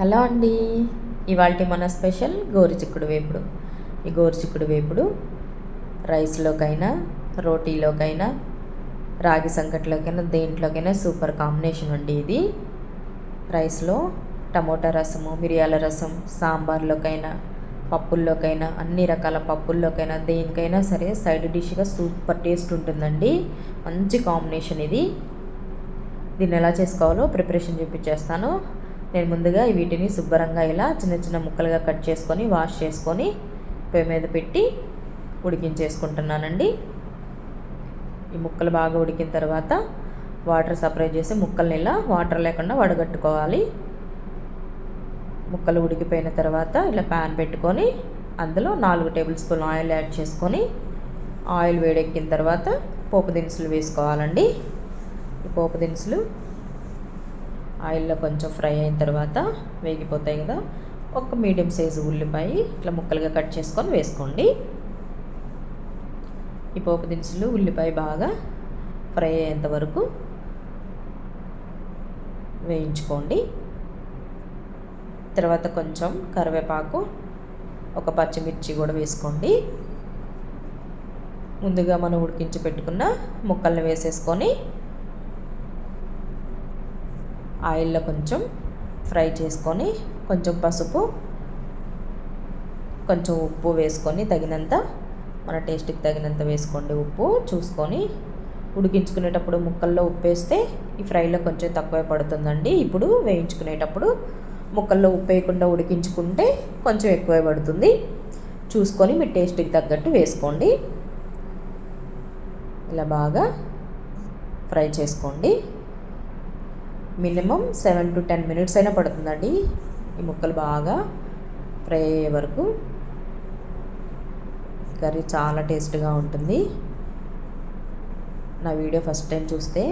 Hello అండి. ఇవాళ మన స్పెషల్ గోరుచిక్కుడు వేపుడు. ఈ గోరుచిక్కుడు వేపుడు రైస్లోకైనా రోటీలోకైనా రాగి సంకట్లోకైనా దేంట్లోకైనా సూపర్ కాంబినేషన్ అండి ఇది. రైస్లో టమోటా రసము మిరియాల రసం సాంబార్లోకైనా పప్పుల్లోకైనా అన్ని రకాల పప్పుల్లోకైనా దేనికైనా సరే సైడ్ డిష్గా సూపర్ టేస్ట్ ఉంటుందండి. మంచి కాంబినేషన్ ఇది. దీన్ని ఎలా చేసుకోవాలో ప్రిపరేషన్ చూపించేస్తాను నేను ముందుగా వీటిని శుభ్రంగా ఇలా చిన్న చిన్న ముక్కలుగా కట్ చేసుకొని వాష్ చేసుకొని పొయ్యి మీద పెట్టి ఉడికించేసుకుంటున్నానండి. ఈ ముక్కలు బాగా ఉడికిన తర్వాత వాటర్ సపరేట్ చేసి ముక్కల్ని ఇలా వాటర్ లేకుండా వడగట్టుకోవాలి. ముక్కలు ఉడికిపోయిన తర్వాత ఇలా ప్యాన్ పెట్టుకొని అందులో నాలుగు టేబుల్ స్పూన్ ఆయిల్ యాడ్ చేసుకొని ఆయిల్ వేడెక్కిన తర్వాత పోపు దినుసులు వేసుకోవాలండి. ఈ పోపు దినుసులు ఆయిల్లో కొంచెం ఫ్రై అయిన తర్వాత వేగిపోతాయి కదా ఒక మీడియం సైజు ఉల్లిపాయ ఇట్లా ముక్కలుగా కట్ చేసుకొని వేసుకోండి. ఈ పోపు దినుసులు ఉల్లిపాయ బాగా ఫ్రై అయ్యేంత వరకు వేయించుకోండి. తర్వాత కొంచెం కరివేపాకు ఒక పచ్చిమిర్చి కూడా వేసుకోండి. ముందుగా మనం ఉడికించి పెట్టుకున్న ముక్కల్ని వేసేసుకొని ఆయిల్లో కొంచెం ఫ్రై చేసుకొని కొంచెం పసుపు కొంచెం ఉప్పు వేసుకొని తగినంత మన టేస్ట్కి తగినంత వేసుకోండి ఉప్పు. చూసుకొని ఉడికించుకునేటప్పుడు ముక్కల్లో ఉప్పు వేస్తే ఈ ఫ్రైలో కొంచెం తక్కువే పడుతుందండి. ఇప్పుడు వేయించుకునేటప్పుడు ముక్కల్లో ఉప్పు వేయకుండా ఉడికించుకుంటే కొంచెం ఎక్కువే పడుతుంది. చూసుకొని మీ టేస్ట్కి తగ్గట్టు వేసుకోండి. ఇలా బాగా ఫ్రై చేసుకోండి. Minimum seven to ten minutes అయినా పడుతుందండి. ఈ ముక్కలు బాగా ఫ్రై అయ్యే వరకు. కర్రీ చాలా టేస్ట్గా ఉంటుంది. నా వీడియో ఫస్ట్ టైం చూస్తే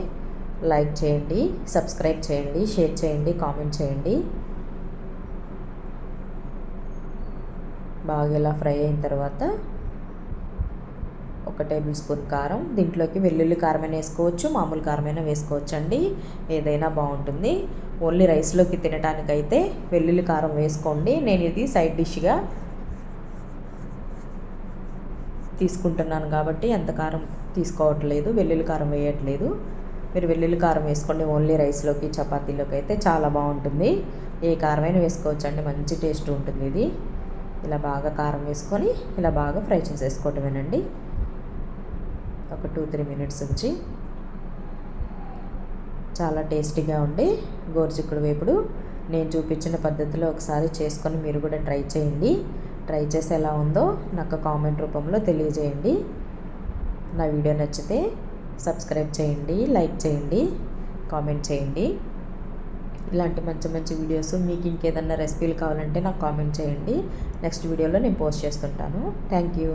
లైక్ చేయండి సబ్స్క్రైబ్ చేయండి షేర్ చేయండి కామెంట్ చేయండి. బాగా ఇలా ఫ్రై అయిన తర్వాత ఒక టేబుల్ స్పూన్ కారం దీంట్లోకి వెల్లుల్లి కారమైనా వేసుకోవచ్చు మామూలు కారమైనా వేసుకోవచ్చు అండి ఏదైనా బాగుంటుంది. ఓన్లీ రైస్లోకి తినడానికైతే వెల్లుల్లి కారం వేసుకోండి. నేను ఇది సైడ్ డిష్గా తీసుకుంటున్నాను కాబట్టి ఎంత కారం తీసుకోవట్లేదు వెల్లుల్లి కారం వేయట్లేదు. మీరు వెల్లుల్లి కారం వేసుకోండి ఓన్లీ రైస్లోకి చపాతీలోకి అయితే చాలా బాగుంటుంది. ఏ కారమైనా వేసుకోవచ్చు అండి మంచి టేస్ట్ ఉంటుంది ఇది. ఇలా బాగా కారం వేసుకొని ఇలా బాగా ఫ్రై చేసేసుకోవటమేనండి. ఒక టూ త్రీ మినిట్స్ ఉంచి చాలా టేస్టీగా ఉండి గోరుచిక్కుడు వేపుడు. నేను చూపించిన పద్ధతిలో ఒకసారి చేసుకొని మీరు కూడా ట్రై చేయండి. ట్రై చేసి ఎలా ఉందో నాకు కామెంట్ రూపంలో తెలియజేయండి. నా వీడియో నచ్చితే సబ్స్క్రైబ్ చేయండి లైక్ చేయండి కామెంట్ చేయండి. ఇలాంటి మంచి మంచి వీడియోస్ మీకు ఇంకేదన్నా రెసిపీలు కావాలంటే నాకు కామెంట్ చేయండి. నెక్స్ట్ వీడియోలో నేను పోస్ట్ చేస్తుంటాను. Thank you.